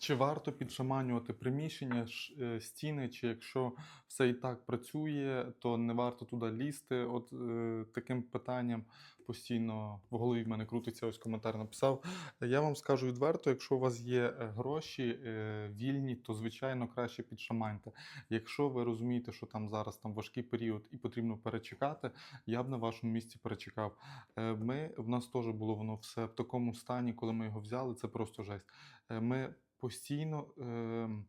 Чи варто підшаманювати приміщення, е, стіни, чи якщо все і так працює, то не варто туди лізти? От е, таким питанням постійно в голові в мене крутиться, ось коментар написав. Я вам скажу відверто, якщо у вас є е, гроші е, вільні, то звичайно краще підшаманьте. Якщо ви розумієте, що там зараз там важкий період і потрібно перечекати, я б на вашому місці перечекав. Е, Ми в нас теж було воно все в такому стані, коли ми його взяли. Це просто жесть. Е, Ми постійно. ем,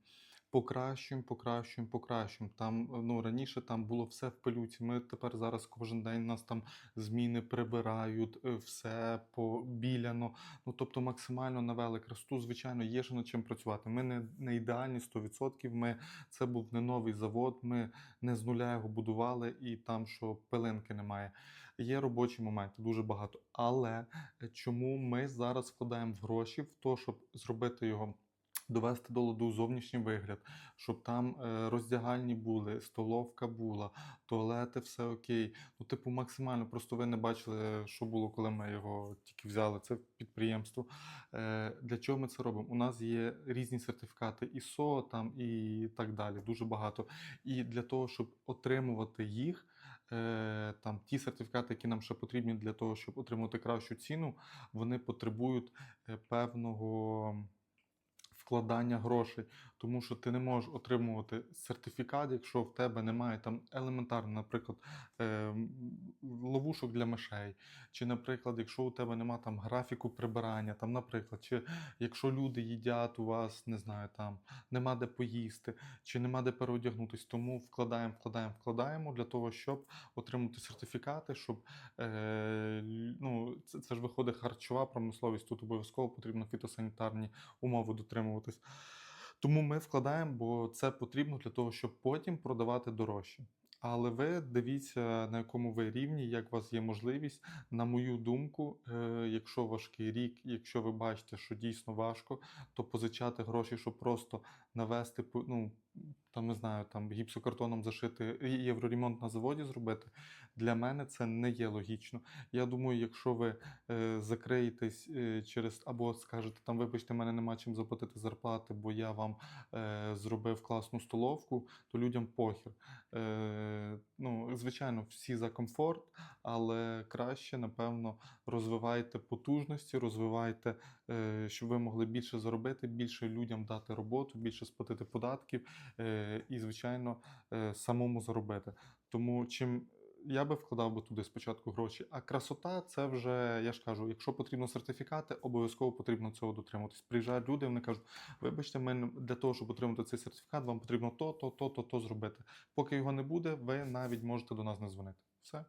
Покращуємо, покращуємо, покращуємо. Там ну раніше там було все в пилюці. Ми тепер зараз кожен день нас там зміни прибирають, е, все побіляно. Ну тобто максимально навели красоту. Звичайно, є ще над чим працювати. Ми не, не ідеальні 100%. Ми це був не новий завод. Ми не з нуля його будували, і там що пилинки немає. Є робочі моменти, дуже багато. Але е, чому ми зараз вкладаємо гроші в те, щоб зробити його? Довести до ладу зовнішній вигляд, щоб там е, роздягальні були, столовка була, туалети, все окей. Ну, типу, максимально. Просто ви не бачили, що було, коли ми його тільки взяли. Це підприємство. Е, для чого ми це робимо? У нас є різні сертифікати ISO там і так далі. Дуже багато. І для того, щоб отримувати їх, е, там ті сертифікати, які нам ще потрібні для того, щоб отримати кращу ціну, вони потребують певного вкладання грошей, тому що ти не можеш отримувати сертифікат, якщо в тебе немає там елементарно, наприклад, е, ловушок для мишей, чи, наприклад, якщо у тебе немає там графіку прибирання, там, наприклад, чи якщо люди їдять у вас, не знаю, там нема де поїсти, чи нема де переодягнутись, тому вкладаємо, вкладаємо, вкладаємо для того, щоб отримати сертифікати, щоб е, ну, це, це ж виходить харчова промисловість, тут обов'язково потрібно фітосанітарні умови дотримуватись. Тому ми вкладаємо, бо це потрібно для того, щоб потім продавати дорожче. Але ви дивіться, на якому ви рівні, як у вас є можливість. На мою думку, е, якщо важкий рік, якщо ви бачите, що дійсно важко, то позичати гроші, щоб просто навести, ну там не знаю, там гіпсокартоном зашити і євроремонт на заводі зробити. Для мене це не є логічно. Я думаю, якщо ви е, закриєтесь е, через або скажете там, вибачте, мене нема чим заплатити зарплати, бо я вам е, зробив класну столовку, то людям похір. Е, ну, звичайно, всі за комфорт, але краще, напевно, розвивайте потужності, розвивайте, е, щоб ви могли більше заробити, більше людям дати роботу, більше сплатити податків е, і, звичайно, е, самому заробити. Тому чим я би вкладав би туди спочатку гроші, а красота це вже, я ж кажу, якщо потрібно сертифікати, обов'язково потрібно цього дотримуватись. Приїжджають люди, вони кажуть, вибачте, ми для того, щоб отримати цей сертифікат, вам потрібно то, то, то, то, то зробити. Поки його не буде, ви навіть можете до нас не дзвонити. Все.